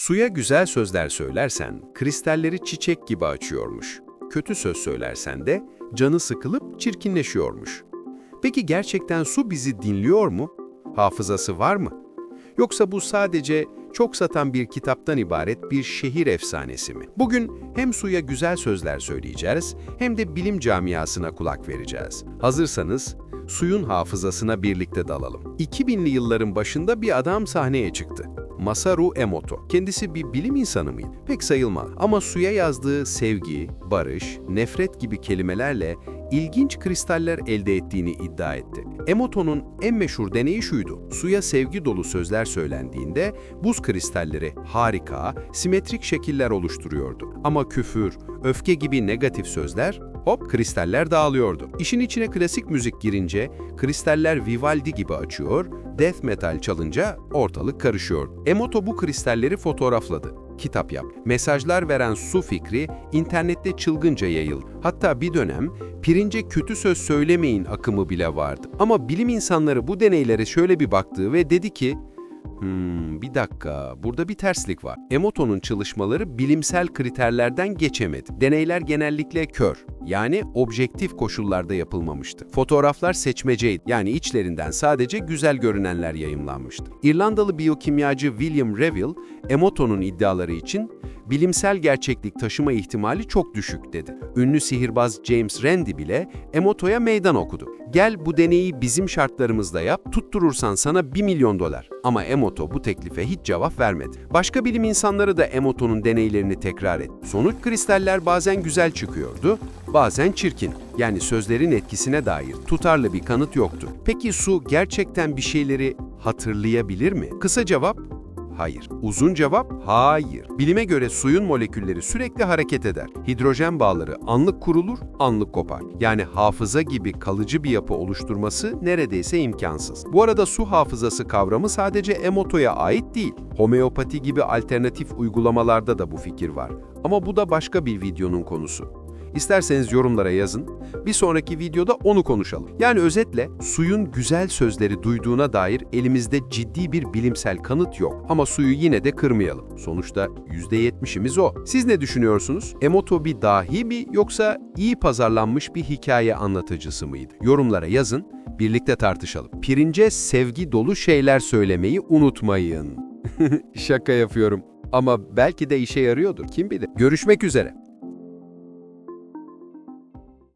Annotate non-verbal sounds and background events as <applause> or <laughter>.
Suya güzel sözler söylersen kristalleri çiçek gibi açıyormuş. Kötü söz söylersen de canı sıkılıp çirkinleşiyormuş. Peki gerçekten su bizi dinliyor mu? Hafızası var mı? Yoksa bu sadece çok satan bir kitaptan ibaret bir şehir efsanesi mi? Bugün hem suya güzel sözler söyleyeceğiz hem de bilim camiasına kulak vereceğiz. Hazırsanız suyun hafızasına birlikte dalalım. 2000'li yılların başında bir adam sahneye çıktı. Masaru Emoto. Kendisi bir bilim insanı mıydı? Pek sayılmaz. Ama suya yazdığı sevgi, barış, nefret gibi kelimelerle ilginç kristaller elde ettiğini iddia etti. Emoto'nun en meşhur deneyi şuydu. Suya sevgi dolu sözler söylendiğinde buz kristalleri harika, simetrik şekiller oluşturuyordu. Ama küfür, öfke gibi negatif sözler hop kristaller dağılıyordu. İşin içine klasik müzik girince kristaller Vivaldi gibi açıyor, death metal çalınca ortalık karışıyor. Emoto bu kristalleri fotoğrafladı. Kitap yap. Mesajlar veren su fikri internette çılgınca yayıldı. Hatta bir dönem pirince kötü söz söylemeyin akımı bile vardı. Ama bilim insanları bu deneylere şöyle bir baktı ve dedi ki Hmm, bir dakika, burada bir terslik var. Emoto'nun çalışmaları bilimsel kriterlerden geçemedi. Deneyler genellikle kör, yani objektif koşullarda yapılmamıştı. Fotoğraflar seçmeceydi, yani içlerinden sadece güzel görünenler yayımlanmıştı. İrlandalı biyokimyacı William Reville, Emoto'nun iddiaları için bilimsel gerçeklik taşıma ihtimali çok düşük dedi. Ünlü sihirbaz James Randi bile Emoto'ya meydan okudu. Gel bu deneyi bizim şartlarımızda yap, tutturursan sana 1 milyon dolar. Ama Emoto bu teklife hiç cevap vermedi. Başka bilim insanları da Emoto'nun deneylerini tekrar etti. Sonuç kristaller bazen güzel çıkıyordu, bazen çirkin. Yani sözlerin etkisine dair tutarlı bir kanıt yoktu. Peki su gerçekten bir şeyleri hatırlayabilir mi? Kısa cevap, Hayır. Uzun cevap, hayır. Bilime göre suyun molekülleri sürekli hareket eder. Hidrojen bağları anlık kurulur, anlık kopar. Yani hafıza gibi kalıcı bir yapı oluşturması neredeyse imkansız. Bu arada su hafızası kavramı sadece Emoto'ya ait değil. Homeopati gibi alternatif uygulamalarda da bu fikir var. Ama bu da başka bir videonun konusu. İsterseniz yorumlara yazın. Bir sonraki videoda onu konuşalım. Yani özetle suyun güzel sözleri duyduğuna dair elimizde ciddi bir bilimsel kanıt yok. Ama suyu yine de kırmayalım. Sonuçta %70'imiz o. Siz ne düşünüyorsunuz? Emoto bir dahi mi yoksa iyi pazarlanmış bir hikaye anlatıcısı mıydı? Yorumlara yazın, birlikte tartışalım. Pirince sevgi dolu şeyler söylemeyi unutmayın. <laughs> Şaka yapıyorum. Ama belki de işe yarıyordur, kim bilir. Görüşmek üzere.